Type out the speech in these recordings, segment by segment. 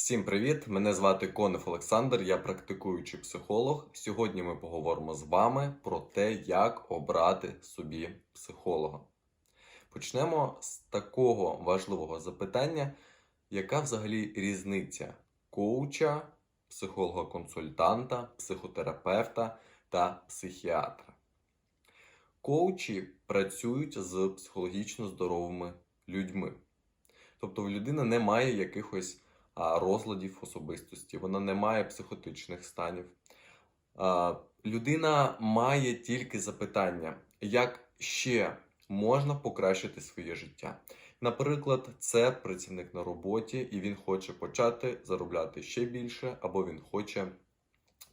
Всім привіт! Мене звати Конев Олександр, я практикуючий психолог. Сьогодні ми поговоримо з вами про те, як обрати собі психолога. Почнемо з такого важливого запитання, яка взагалі різниця коуча, психолога-консультанта, психотерапевта та психіатра. Коучі працюють з психологічно здоровими людьми. Тобто в людини немає якихось розладів особистості, вона не має психотичних станів. Людина має тільки запитання, як ще можна покращити своє життя. Наприклад, це працівник на роботі, і він хоче почати заробляти ще більше, або він хоче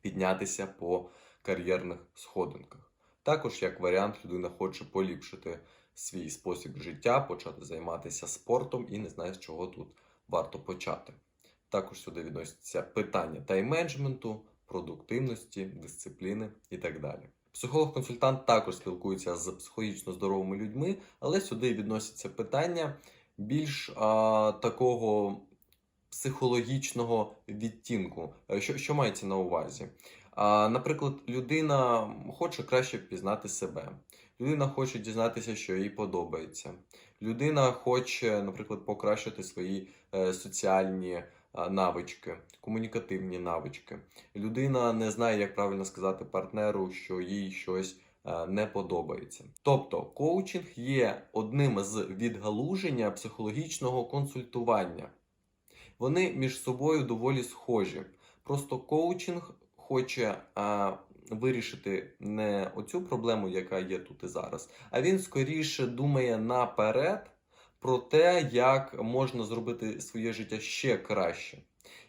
піднятися по кар'єрних сходинках. Також, як варіант, людина хоче поліпшити свій спосіб життя, почати займатися спортом і не знає, з чого тут варто почати. Також сюди відносяться питання тайм-менеджменту, продуктивності, дисципліни і так далі. Психолог-консультант також спілкується з психологічно здоровими людьми, але сюди відносяться питання більш а, такого психологічного відтінку. Е, Що, що мається на увазі? А, наприклад, людина хоче краще пізнати себе. Людина хоче дізнатися, що їй подобається. Людина хоче, наприклад, покращити свої е, соціальні навички, комунікативні навички. Людина не знає, як правильно сказати партнеру, що їй щось е, не подобається. Тобто, коучинг є одним з відгалуження психологічного консультування. Вони між собою доволі схожі. Просто коучинг хоче вирішити не оцю проблему, яка є тут і зараз, а він скоріше думає наперед про те, як можна зробити своє життя ще краще.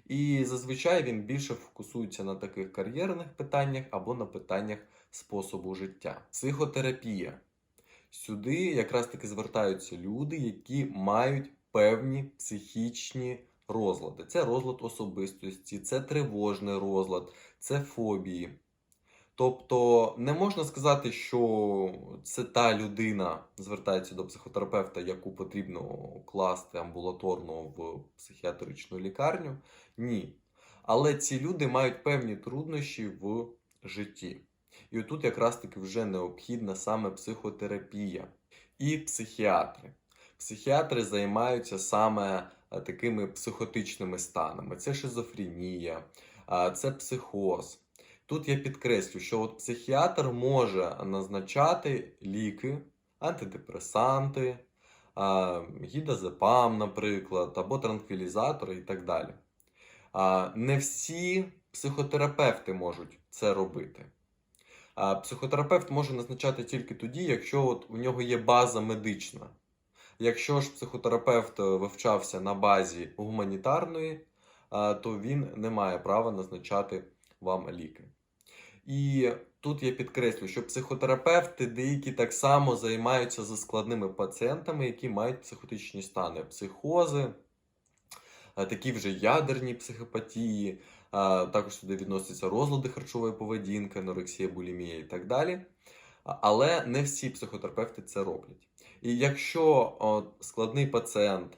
І зазвичай він більше фокусується на таких кар'єрних питаннях або на питаннях способу життя. Психотерапія. Сюди якраз таки звертаються люди, які мають певні психічні розлади. Це розлад особистості, це тривожний розлад, це фобії. Тобто не можна сказати, що це та людина звертається до психотерапевта, яку потрібно класти амбулаторно в психіатричну лікарню. Ні. Але ці люди мають певні труднощі в житті. І отут якраз таки вже необхідна саме психотерапія і психіатри. Психіатри займаються саме е, такими психотичними станами: це шизофренія, це психоз. Тут я підкреслю, що от психіатр може назначати ліки, антидепресанти, гідазепам, наприклад, або транквілізатори і так далі. Не всі психотерапевти можуть це робити. Психотерапевт може назначати тільки тоді, якщо от у нього є база медична. Якщо ж психотерапевт е, вивчався на базі гуманітарної, то він не має права назначати вам ліки. І тут я підкреслю, що психотерапевти деякі так само займаються за складними пацієнтами, які мають психотичні стани, психози, такі вже ядерні психопатії, також сюди відносяться розлади харчової поведінки, анорексія, булімія і так далі. Але не всі психотерапевти це роблять. І якщо складний пацієнт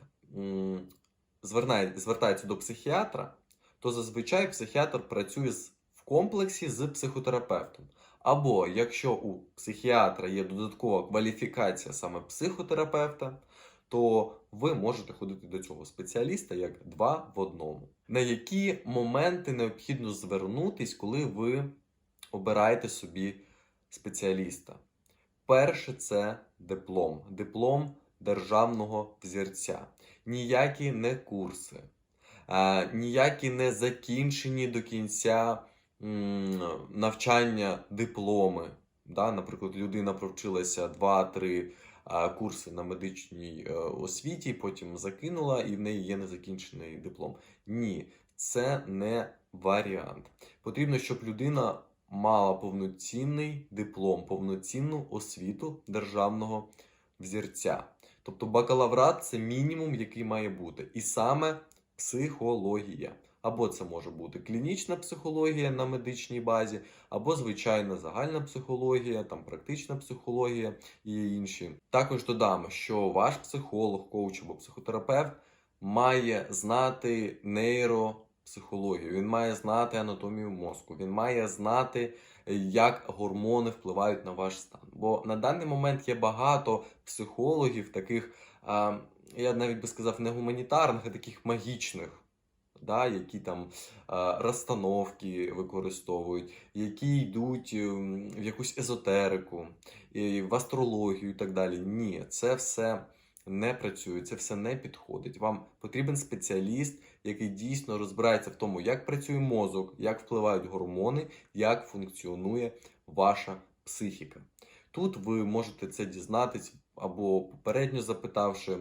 звертається до психіатра, то зазвичай психіатр працює з, комплексі з психотерапевтом. Або якщо у психіатра є додаткова кваліфікація саме психотерапевта, то ви можете ходити до цього спеціаліста як два в одному. На які моменти необхідно звернутись, коли ви обираєте собі спеціаліста? Перше це диплом. Диплом державного взірця. Ніякі не курси, а, ніякі не закінчені до кінця навчання дипломи. Да? Наприклад, людина провчилася 2-3 курси на медичній е, освіті, потім закинула, і в неї є незакінчений диплом. Ні, це не варіант. Потрібно, щоб людина мала повноцінний диплом, повноцінну освіту державного взірця. Тобто бакалаврат це мінімум, який має бути. І саме психологія. Або це може бути клінічна психологія на медичній базі, або звичайна загальна психологія, там практична психологія і інші. Також додам, що ваш психолог, коуч або психотерапевт має знати нейропсихологію, він має знати анатомію мозку, він має знати, як гормони впливають на ваш стан. Бо на даний момент є багато психологів, таких, я навіть би сказав, не гуманітарних, а таких магічних. Да, які там розстановки використовують, які йдуть ем, в якусь езотерику, в астрологію і так далі. Ні, це все не працює, це все не підходить. Вам потрібен спеціаліст, який дійсно розбирається в тому, як працює мозок, як впливають гормони, як функціонує ваша психіка. Тут ви можете це дізнатись або попередньо запитавши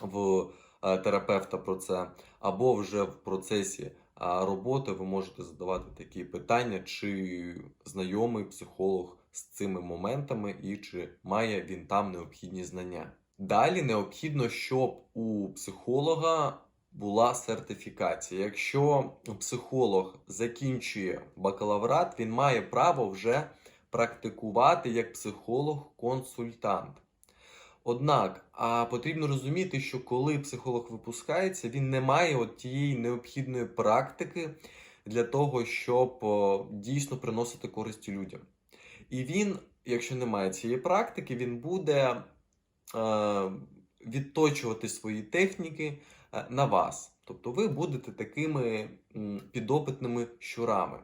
в е, терапевта про це, або вже в процесі роботи ви можете задавати такі питання, чи знайомий психолог з цими моментами і чи має він там необхідні знання. Далі необхідно, щоб у психолога була сертифікація. Якщо психолог закінчує бакалаврат, він має право вже практикувати як психолог-консультант. Однак, а потрібно розуміти, що коли психолог випускається, він не має от тієї необхідної практики для того, щоб дійсно приносити користь людям. І він, якщо не має цієї практики, він буде е, відточувати свої техніки е, на вас. Тобто ви будете такими підопитними щурами.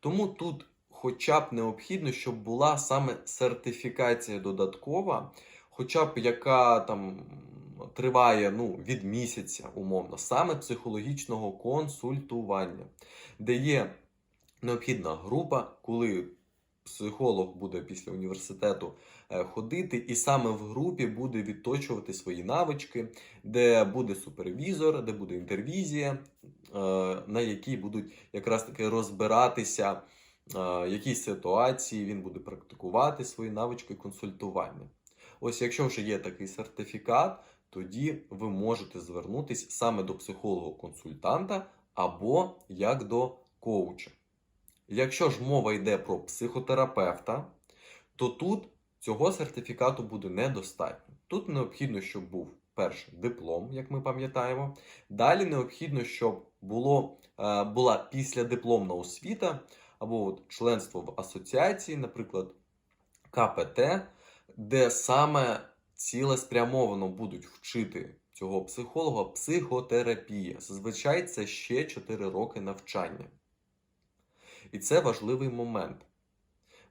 Тому тут хоча б необхідно, щоб була саме сертифікація додаткова, хоча б яка там триває ну, від місяця, умовно, саме психологічного консультування, де є необхідна група, коли психолог буде після університету е, ходити, і саме в групі буде відточувати свої навички, де буде супервізор, де буде інтервізія, е, на якій будуть якраз таки розбиратися е, якісь ситуації, він буде практикувати свої навички консультування. Ось, якщо вже є такий сертифікат, тоді ви можете звернутися саме до психолога-консультанта або як до коуча. Якщо ж мова йде про психотерапевта, то тут цього сертифікату буде недостатньо. Тут необхідно, щоб був перший диплом, як ми пам'ятаємо. Далі необхідно, щоб було, е, була післядипломна освіта або от членство в асоціації, наприклад, КПТ, де саме цілеспрямовано будуть вчити цього психолога психотерапія. Зазвичай це ще 4 роки навчання. І це важливий момент.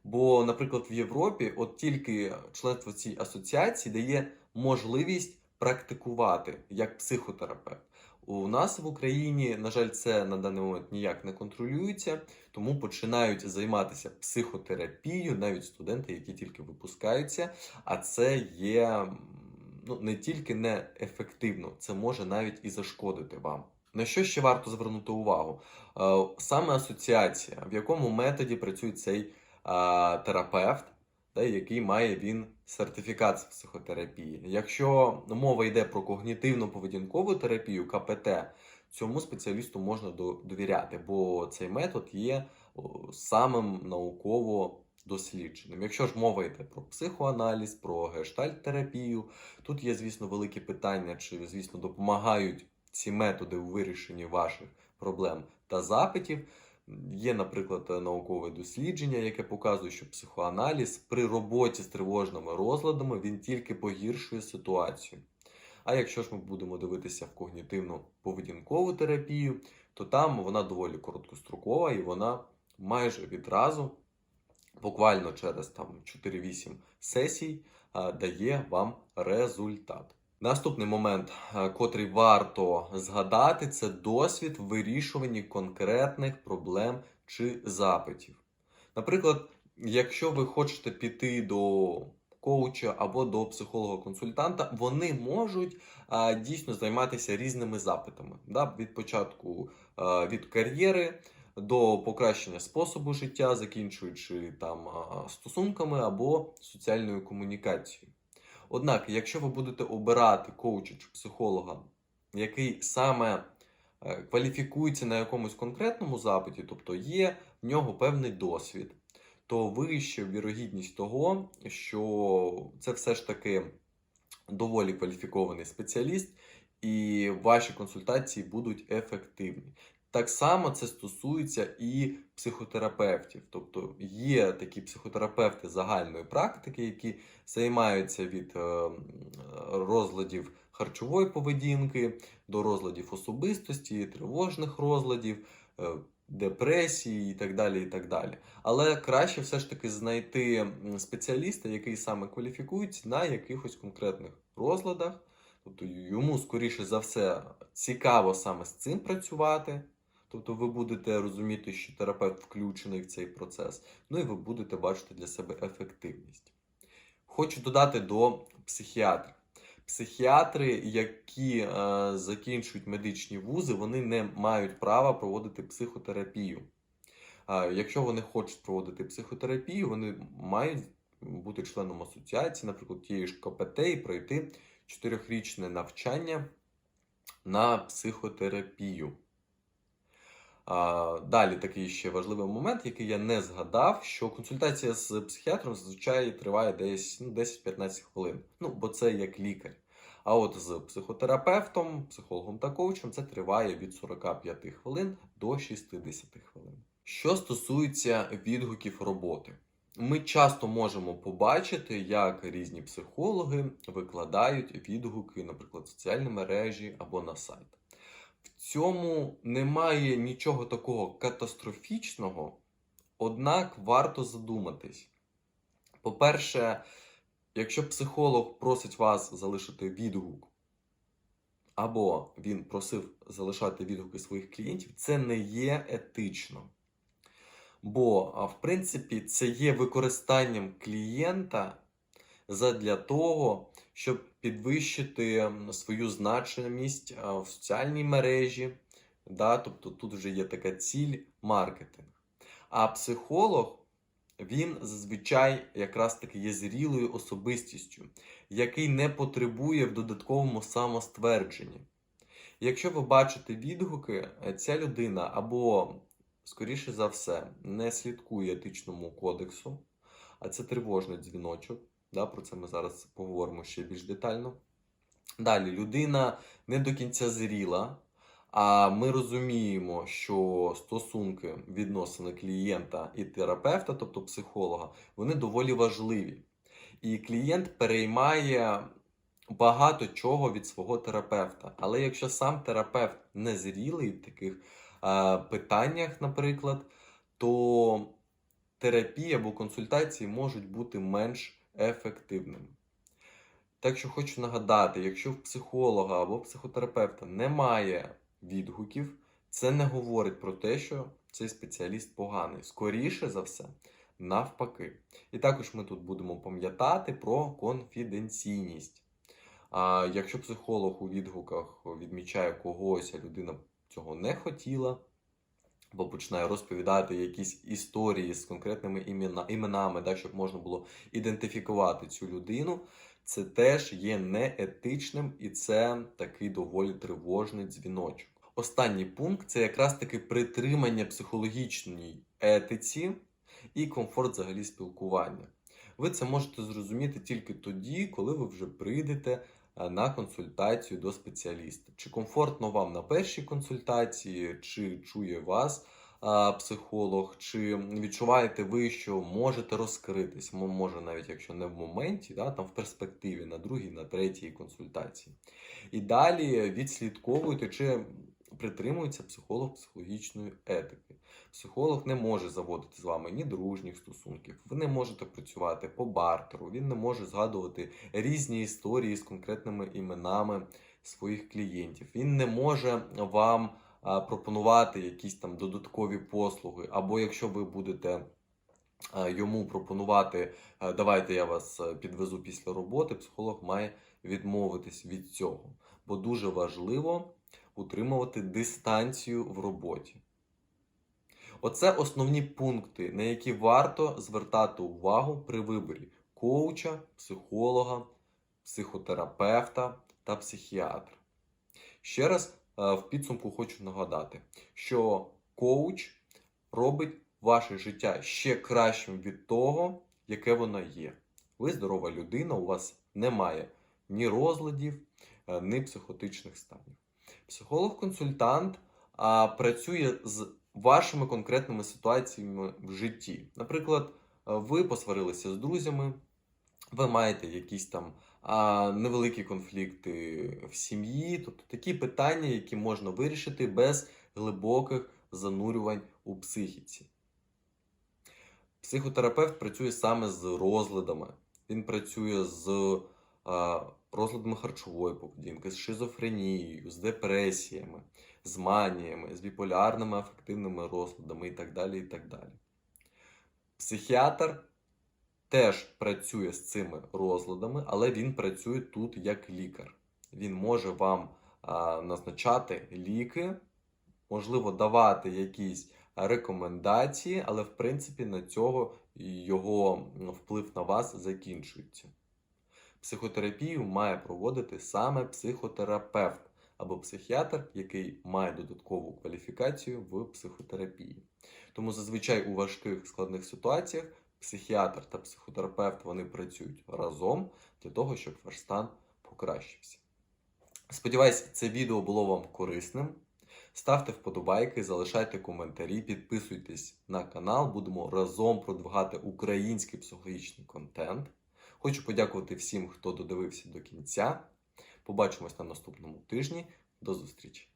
Бо, наприклад, в Європі от тільки членство цій асоціації дає можливість практикувати як психотерапевт. У нас в Україні, на жаль, це на даний момент ніяк не контролюється, тому починають займатися психотерапією навіть студенти, які тільки випускаються. А це є ну, не тільки неефективно, це може навіть і зашкодити вам. На що ще варто звернути увагу? Е, Саме асоціація, в якому методі працює цей е, терапевт, та, який має він сертифікат з психотерапії. Якщо мова йде про когнітивно-поведінкову терапію, КПТ, цьому спеціалісту можна довіряти, бо цей метод є самим науково дослідженим. Якщо ж мова йде про психоаналіз, про гештальт-терапію, тут є, звісно, великі питання, чи, звісно, допомагають ці методи у вирішенні ваших проблем та запитів. Є, наприклад, наукове дослідження, яке показує, що психоаналіз при роботі з тривожними розладами він тільки погіршує ситуацію. А якщо ж ми будемо дивитися в когнітивну поведінкову терапію, то там вона доволі короткострокова і вона майже відразу, буквально через там 4-8 сесій, дає вам результат. Наступний момент, е, котрий варто згадати, це досвід в вирішуванні конкретних проблем чи запитів. Наприклад, якщо ви хочете піти до коуча або до психолога-консультанта, вони можуть а, дійсно займатися різними запитами. Да? Від початку а, від кар'єри до покращення способу життя, закінчуючи там стосунками або соціальною комунікацією. Однак, якщо ви будете обирати коуча чи психолога, який саме е, кваліфікується на якомусь конкретному запиті, тобто є в нього певний досвід, то вища вірогідність того, що це все ж таки доволі кваліфікований спеціаліст, і ваші консультації будуть ефективні. Так само це стосується і психотерапевтів. Тобто є такі психотерапевти загальної практики, які займаються від е, розладів харчової поведінки до розладів особистості, тривожних розладів, е, депресії і так далі. і так далі. Але краще все ж таки знайти спеціаліста, який саме кваліфікується на якихось конкретних розладах. Тобто йому, скоріше за все, цікаво саме з цим працювати. Тобто ви будете розуміти, що терапевт включений в цей процес, ну і ви будете бачити для себе ефективність. Хочу додати до психіатрів. Психіатри, які е, закінчують медичні вузи, вони не мають права проводити психотерапію. Е, якщо вони хочуть проводити психотерапію, вони мають бути членом асоціації, наприклад, тієї ж КПТ, і пройти чотирьохрічне навчання на психотерапію. Далі такий ще важливий момент, який я не згадав, що консультація з психіатром зазвичай триває десь ну, 10-15 хвилин. Ну, бо це як лікар. А от з психотерапевтом, психологом та коучем це триває від 45 хвилин до 60 хвилин. Що стосується відгуків роботи, ми часто можемо побачити, як різні психологи викладають відгуки, наприклад, в соціальні мережі або на сайт. В цьому немає нічого такого катастрофічного, однак варто задуматись. По-перше, якщо психолог просить вас залишити відгук, або він просив залишати відгуки своїх клієнтів, це не є етично. Бо, в принципі, це є використанням клієнта задля того, щоб підвищити свою значимість в соціальній мережі. Да? Тобто тут вже є така ціль маркетинг. А психолог, він зазвичай якраз таки є зрілою особистістю, який не потребує в додатковому самоствердженні. Якщо ви бачите відгуки, е, ця людина або, скоріше за все, не слідкує етичному кодексу, а це тривожний дзвіночок. Да, про це ми зараз поговоримо ще більш детально. Далі, людина не до кінця зріла, а ми розуміємо, що стосунки відносини клієнта і терапевта, тобто психолога, вони доволі важливі. І клієнт переймає багато чого від свого терапевта. Але якщо сам терапевт не зрілий в таких е, питаннях, наприклад, то терапія або консультації можуть бути менш ефективними. Так що хочу нагадати, якщо в психолога або психотерапевта немає відгуків, це не говорить про те, що цей спеціаліст поганий. Скоріше за все, навпаки. І також ми тут будемо пам'ятати про конфіденційність. А якщо психолог у відгуках відмічає когось, а людина цього не хотіла, або починає розповідати якісь історії з конкретними імена, іменами, да, щоб можна було ідентифікувати цю людину, це теж є неетичним і це такий доволі тривожний дзвіночок. Останній пункт це якраз таки притримання психологічній етиці і комфорт взагалі спілкування. Ви це можете зрозуміти тільки тоді, коли ви вже прийдете на консультацію до спеціаліста. Чи комфортно вам на першій консультації, чи чує вас психолог, чи відчуваєте ви, що можете розкритись, може навіть якщо не в моменті, да, там в перспективі на другій, на третій консультації. І далі відслідковуєте, чи притримується психолог психологічної етики. Психолог не може заводити з вами ні дружніх стосунків, ви не можете працювати по бартеру, він не може згадувати різні історії з конкретними іменами своїх клієнтів. Він не може вам пропонувати якісь там додаткові послуги, або якщо ви будете йому пропонувати, давайте я вас підвезу після роботи, психолог має відмовитись від цього. Бо дуже важливо утримувати дистанцію в роботі. Оце основні пункти, на які варто звертати увагу при виборі коуча, психолога, психотерапевта та психіатра. Ще раз е, в підсумку хочу нагадати, що коуч робить ваше життя ще кращим від того, яке воно є. Ви здорова людина, у вас немає ні розладів, е, непсихотичних станів. Психолог-консультант а, працює з вашими конкретними ситуаціями в житті. Наприклад, е, ви посварилися з друзями, ви маєте якісь там а, невеликі конфлікти в сім'ї, тобто такі питання, які можна вирішити без глибоких занурювань у психіці. Психотерапевт працює саме з розладами. Він працює з а, розладами харчової поведінки, з шизофренією, з депресіями, з маніями, з біполярними афективними розладами і так далі. і так далі. Психіатр теж працює з цими розладами, але він працює тут як лікар. Він може вам а, назначати ліки, можливо, давати якісь рекомендації, але в принципі на цього його вплив на вас закінчується. Психотерапію має проводити саме психотерапевт або психіатр, який має додаткову кваліфікацію в психотерапії. Тому зазвичай у важких складних ситуаціях психіатр та психотерапевт вони працюють разом для того, щоб ваш стан покращився. Сподіваюсь, це відео було вам корисним. Ставте вподобайки, залишайте коментарі, підписуйтесь на канал. Будемо разом продвигати український психологічний контент. Хочу подякувати всім, хто додивився до кінця. Побачимось на наступному тижні. До зустрічі!